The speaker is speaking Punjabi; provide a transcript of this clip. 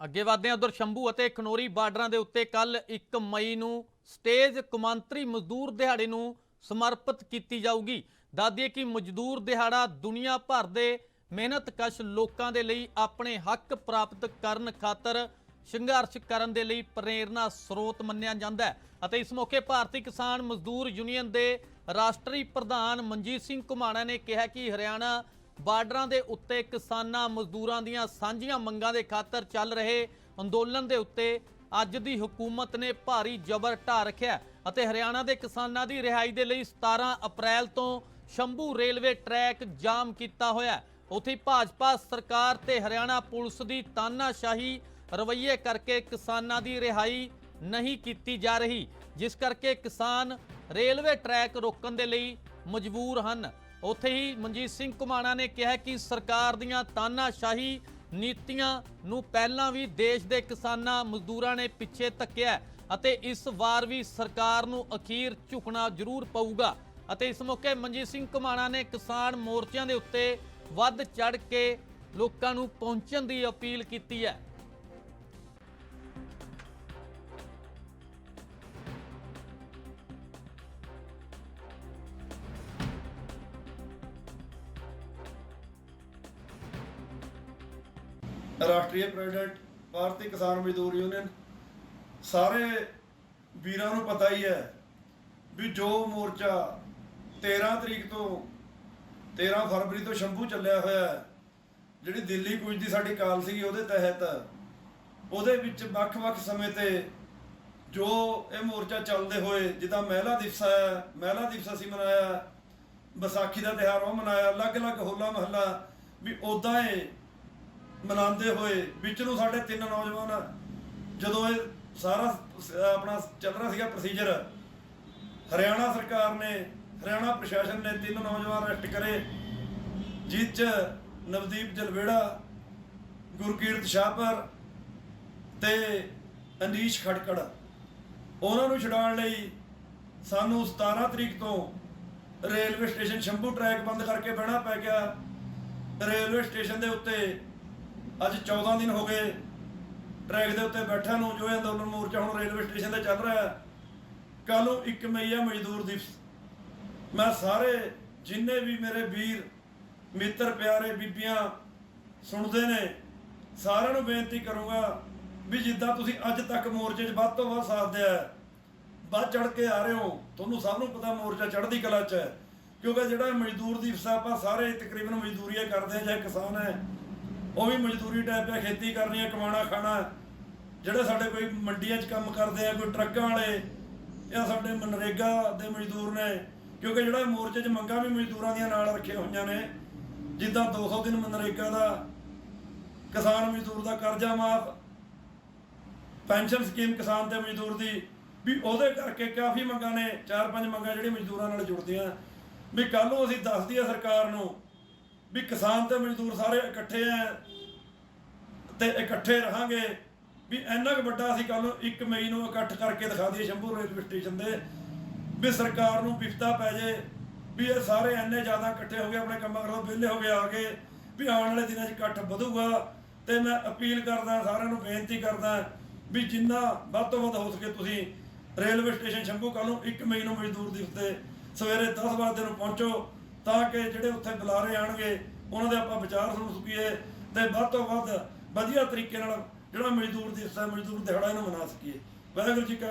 ਅੱਗੇ ਵਧਦੇ ਹਾਂ ਉਧਰ ਸ਼ੰਭੂ ਅਤੇ ਖਨੋਰੀ ਬਾਰਡਰਾਂ ਦੇ ਉੱਤੇ ਕੱਲ 1 ਮਈ ਨੂੰ ਸਟੇਜ ਕੌਮਾਂਤਰੀ ਮਜ਼ਦੂਰ ਦਿਹਾੜੇ ਨੂੰ ਸਮਰਪਿਤ ਕੀਤੀ ਜਾਊਗੀ। ਦੱਸਦੀਏ ਕਿ ਮਜ਼ਦੂਰ ਦਿਹਾੜਾ ਦੁਨੀਆ ਭਰ ਦੇ ਮਿਹਨਤਕਸ਼ ਲੋਕਾਂ ਦੇ ਲਈ ਆਪਣੇ ਹੱਕ ਪ੍ਰਾਪਤ ਕਰਨ ਖਾਤਰ ਸੰਘਰਸ਼ ਕਰਨ ਦੇ ਲਈ ਪ੍ਰੇਰਨਾ ਸਰੋਤ ਮੰਨਿਆ ਜਾਂਦਾ ਹੈ ਅਤੇ ਇਸ ਮੌਕੇ ਭਾਰਤੀ ਕਿਸਾਨ ਮਜ਼ਦੂਰ ਯੂਨੀਅਨ ਦੇ ਰਾਸ਼ਟਰੀ ਪ੍ਰਧਾਨ ਮਨਜੀਤ ਸਿੰਘ ਘੁਮਾਣਾ ਨੇ ਕਿਹਾ ਕਿ ਹਰਿਆਣਾ ਬਾਰਡਰਾਂ ਦੇ ਉੱਤੇ ਕਿਸਾਨਾਂ ਮਜ਼ਦੂਰਾਂ ਦੀਆਂ ਸਾਂਝੀਆਂ ਮੰਗਾਂ ਦੇ ਖਾਤਰ ਚੱਲ ਰਹੇ ਅੰਦੋਲਨ ਦੇ ਉੱਤੇ ਅੱਜ ਦੀ ਹਕੂਮਤ ਨੇ ਭਾਰੀ ਜ਼ਬਰ ਢਾ ਰੱਖਿਆ ਅਤੇ ਹਰਿਆਣਾ ਦੇ ਕਿਸਾਨਾਂ ਦੀ ਰਿਹਾਈ ਦੇ ਲਈ 17 ਅਪ੍ਰੈਲ ਤੋਂ ਸ਼ੰਭੂ ਰੇਲਵੇ ਟਰੈਕ ਜਾਮ ਕੀਤਾ ਹੋਇਆ ਹੈ। ਉੱਥੇ ਭਾਜਪਾ ਸਰਕਾਰ ਤੇ ਹਰਿਆਣਾ ਪੁਲਿਸ ਦੀ ਤਾਨਾਸ਼ਾਹੀ ਰਵੱਈਏ ਕਰਕੇ ਕਿਸਾਨਾਂ ਦੀ ਰਿਹਾਈ ਨਹੀਂ ਕੀਤੀ ਜਾ ਰਹੀ, ਜਿਸ ਕਰਕੇ ਕਿਸਾਨ ਰੇਲਵੇ ਟਰੈਕ ਰੋਕਣ ਦੇ ਲਈ ਮਜਬੂਰ ਹਨ। ਉੱਥੇ ਹੀ ਮਨਜੀਤ ਸਿੰਘ ਘੁਮਾਣਾ ਨੇ ਕਿਹਾ ਕਿ ਸਰਕਾਰ ਦੀਆਂ ਤਾਨਾਸ਼ਾਹੀ ਨੀਤੀਆਂ ਨੂੰ ਪਹਿਲਾਂ ਵੀ ਦੇਸ਼ ਦੇ ਕਿਸਾਨਾਂ ਮਜ਼ਦੂਰਾਂ ਨੇ ਪਿੱਛੇ ਧੱਕਿਆ ਅਤੇ ਇਸ ਵਾਰ ਵੀ ਸਰਕਾਰ ਨੂੰ ਅਖੀਰ ਝੁਕਣਾ ਜ਼ਰੂਰ ਪਊਗਾ। ਅਤੇ ਇਸ ਮੌਕੇ ਮਨਜੀਤ ਸਿੰਘ ਘੁਮਾਣਾ ਨੇ ਕਿਸਾਨ ਮੋਰਚਿਆਂ ਦੇ ਉੱਤੇ ਵੱਧ ਚੜ ਕੇ ਲੋਕਾਂ ਨੂੰ ਪਹੁੰਚਣ ਦੀ ਅਪੀਲ ਕੀਤੀ ਹੈ। ਰਾਸ਼ਟਰੀ ਪ੍ਰੈਜ਼ੀਡੈਂਟ, ਭਾਰਤੀ ਕਿਸਾਨ ਮਜ਼ਦੂਰ ਯੂਨੀਅਨ, ਸਾਰੇ ਵੀਰਾਂ ਨੂੰ ਪਤਾ ਹੀ ਹੈ ਵੀ ਜੋ ਮੋਰਚਾ 13 ਤਰੀਕ ਤੋਂ 13 ਫਰਵਰੀ ਤੋਂ ਸ਼ੰਭੂ ਚੱਲਿਆ ਹੋਇਆ ਹੈ, ਜਿਹੜੀ ਦਿੱਲੀ ਕੁਝ ਦੀ ਸਾਡੀ ਕਾਲ ਸੀ ਉਹਦੇ ਤਹਿਤ, ਉਹਦੇ ਵਿੱਚ ਵੱਖ-ਵੱਖ ਸਮੇਂ ਤੇ ਜੋ ਇਹ ਮੋਰਚਾ ਚੱਲਦੇ ਹੋਏ, ਜਿੱਦਾਂ ਮਹਿਲਾ ਦਿਵਸ ਆਇਆ ਮਹਿਲਾ ਦਿਵਸ ਅਸੀਂ ਮਨਾਇਆ, ਵਿਸਾਖੀ ਦਾ ਤਿਉਹਾਰ ਉਹ ਮਨਾਇਆ, ਅਲੱਗ-ਅਲੱਗ ਹੋਲਾ ਮਹੱਲਾ ਵੀ ਉਦਾਂ ਏ ਮਨਾਉਂਦੇ ਹੋਏ ਵਿੱਚ ਨੂੰ ਸਾਡੇ ਤਿੰਨ ਨੌਜਵਾਨ, ਜਦੋਂ ਇਹ ਸਾਰਾ ਆਪਣਾ ਚੱਲ ਰਿਹਾ ਸੀਗਾ ਪ੍ਰੋਸੀਜਰ ਹਰਿਆਣਾ ਸਰਕਾਰ ਨੇ, ਹਰਿਆਣਾ ਪ੍ਰਸ਼ਾਸਨ ਨੇ ਤਿੰਨ ਨੌਜਵਾਨ ਅਰੈਸਟ ਕਰੇ, ਜਿਸ 'ਚ ਨਵਦੀਪ ਜਲਵੇੜਾ, ਗੁਰਕੀਰਤ ਸ਼ਾਹਪਰ ਤੇ ਅਨੀਸ਼ ਖਟਕੜ। ਉਹਨਾਂ ਨੂੰ ਛਡਾਉਣ ਲਈ ਸਾਨੂੰ 17 ਤਰੀਕ ਤੋਂ ਰੇਲਵੇ ਸਟੇਸ਼ਨ ਸ਼ੰਭੂ ਟਰੈਕ ਬੰਦ ਕਰਕੇ ਬਹਿਣਾ ਪੈ ਗਿਆ। ਰੇਲਵੇ ਸਟੇਸ਼ਨ ਦੇ ਉੱਤੇ ਅੱਜ 14 ਦਿਨ ਹੋ ਗਏ ਟਰੈਕ ਦੇ ਉੱਤੇ ਬੈਠਿਆਂ ਨੂੰ ਜੋ ਇਹ ਅੰਦੋਲਨ ਮੋਰਚਾ ਹੁਣ ਰੇਲਵੇ ਸਟੇਸ਼ਨ ਤੇ ਚੱਲ ਰਿਹਾ ਹੈ ਕੱਲ ਨੂੰ 1 ਮਈ ਹੈ ਮਜ਼ਦੂਰ ਦਿਵਸ। ਮੈਂ ਸਾਰੇ ਜਿੰਨੇ ਵੀ ਮੇਰੇ ਵੀਰ, ਮਿੱਤਰ, ਪਿਆਰੇ, ਬੀਬੀਆਂ ਸੁਣਦੇ ਨੇ, ਸਾਰਿਆਂ ਨੂੰ ਬੇਨਤੀ ਕਰੂੰਗਾ ਵੀ ਜਿੱਦਾਂ ਤੁਸੀਂ ਅੱਜ ਤੱਕ ਮੋਰਚੇ 'ਚ ਵੱਧ ਤੋਂ ਵੱਧ ਸਾਥ ਦਿਆ ਵੱਧ ਚੜ ਕੇ ਆ ਰਹੇ ਹੋ, ਤੁਹਾਨੂੰ ਸਭ ਨੂੰ ਪਤਾ ਮੋਰਚਾ ਚੜ੍ਹਦੀ ਕਲਾ 'ਚ ਹੈ। ਕਿਉਂਕਿ ਜਿਹੜਾ ਮਜ਼ਦੂਰ ਦਿਵਸ ਆ, ਆਪਾਂ ਸਾਰੇ ਤਕਰੀਬਨ ਮਜ਼ਦੂਰੀਆਂ ਕਰਦੇ ਆ ਚਾਹੇ ਕਿਸਾਨ ਹੈ ਉਹ ਵੀ ਮਜ਼ਦੂਰੀ ਟਾਈਪ ਆ ਖੇਤੀ ਕਰਨੀ ਹੈ ਕਮਾਣਾ ਖਾਣਾ। ਜਿਹੜੇ ਸਾਡੇ ਕੋਈ ਮੰਡੀਆਂ 'ਚ ਕੰਮ ਕਰਦੇ ਆ, ਕੋਈ ਟਰੱਕਾਂ ਵਾਲੇ ਜਾਂ ਸਾਡੇ ਮਨਰੇਗਾ ਦੇ ਮਜ਼ਦੂਰ ਨੇ। ਕਿਉਂਕਿ ਜਿਹੜਾ ਮੋਰਚੇ 'ਚ ਮੰਗਾਂ ਵੀ ਮਜ਼ਦੂਰਾਂ ਦੀਆਂ ਨਾਲ ਰੱਖੀਆਂ ਹੋਈਆਂ ਨੇ, ਜਿੱਦਾਂ 200 ਦਿਨ ਮਨਰੇਗਾ ਦਾ, ਕਿਸਾਨ ਮਜ਼ਦੂਰ ਦਾ ਕਰਜ਼ਾ ਮਾਫ, ਪੈਨਸ਼ਨ ਸਕੀਮ ਕਿਸਾਨ ਤੇ ਮਜ਼ਦੂਰ ਦੀ, ਵੀ ਉਹਦੇ ਕਰਕੇ ਕਾਫੀ ਮੰਗਾਂ ਨੇ, ਚਾਰ ਪੰਜ ਮੰਗਾਂ ਜਿਹੜੀਆਂ ਮਜ਼ਦੂਰਾਂ ਨਾਲ ਜੁੜਦੀਆਂ। ਵੀ ਕੱਲ ਨੂੰ ਅਸੀਂ ਦੱਸਦੀ ਦਈਏ ਸਰਕਾਰ ਨੂੰ ਵੀ ਕਿਸਾਨ ਤੇ ਮਜ਼ਦੂਰ ਸਾਰੇ ਇਕੱਠੇ ਆ ਤੇ ਇਕੱਠੇ ਰਹਾਂਗੇ, ਵੀ ਇੰਨਾ ਕੁ ਵੱਡਾ ਅਸੀਂ ਕੱਲ ਨੂੰ 1 ਮਈ ਨੂੰ ਇਕੱਠ ਕਰਕੇ ਦਿਖਾ ਦਈਏ ਸ਼ੰਭੂ ਰੇਲਵੇ ਸਟੇਸ਼ਨ ਦੇ, ਵੀ ਸਰਕਾਰ ਨੂੰ ਵਿਫਤਾ ਪੈ ਜੇ, ਵੀ ਇਹ ਸਾਰੇ ਇੰਨੇ ਜ਼ਿਆਦਾ ਇਕੱਠੇ ਹੋ ਗਏ, ਆਪਣੇ ਕੰਮਾਂ ਕਰੋ ਵਿਹਲੇ ਹੋ ਗਏ ਆ ਕੇ, ਵੀ ਆਉਣ ਵਾਲੇ ਦਿਨਾਂ 'ਚ ਇਕੱਠ ਵਧੂਗਾ। ਤੇ ਮੈਂ ਅਪੀਲ ਕਰਦਾ, ਸਾਰਿਆਂ ਨੂੰ ਬੇਨਤੀ ਕਰਦਾ, ਵੀ ਜਿੰਨਾ ਵੱਧ ਤੋਂ ਵੱਧ ਹੋ ਸਕੇ ਤੁਸੀਂ ਰੇਲਵੇ ਸਟੇਸ਼ਨ ਸ਼ੰਭੂ ਕੱਲ ਨੂੰ 1 ਮਈ ਨੂੰ ਮਜ਼ਦੂਰ ਦਿਵਸ ਤੇ ਸਵੇਰੇ 10 ਵਜੇ ਨੂੰ ਪਹੁੰਚੋ। ਤਾਂ ਕਿ ਜਿਹੜੇ ਉੱਥੇ ਬੁਲਾਰੇ ਆਣਗੇ ਉਹਨਾਂ ਦੇ ਆਪਾਂ ਵਿਚਾਰ ਸੁਣ ਸਕੀਏ ਤੇ ਵੱਧ ਤੋਂ ਵੱਧ ਵਧੀਆ ਤਰੀਕੇ ਨਾਲ ਜਿਹੜਾ ਮਜ਼ਦੂਰ ਦਿਵਸ ਹੈ ਮਜ਼ਦੂਰ ਦਿਹਾੜਾ ਇਹਨੂੰ ਮਨਾ ਸਕੀਏ। ਵਾਹਿਗੁਰੂ ਜੀ ਕਾ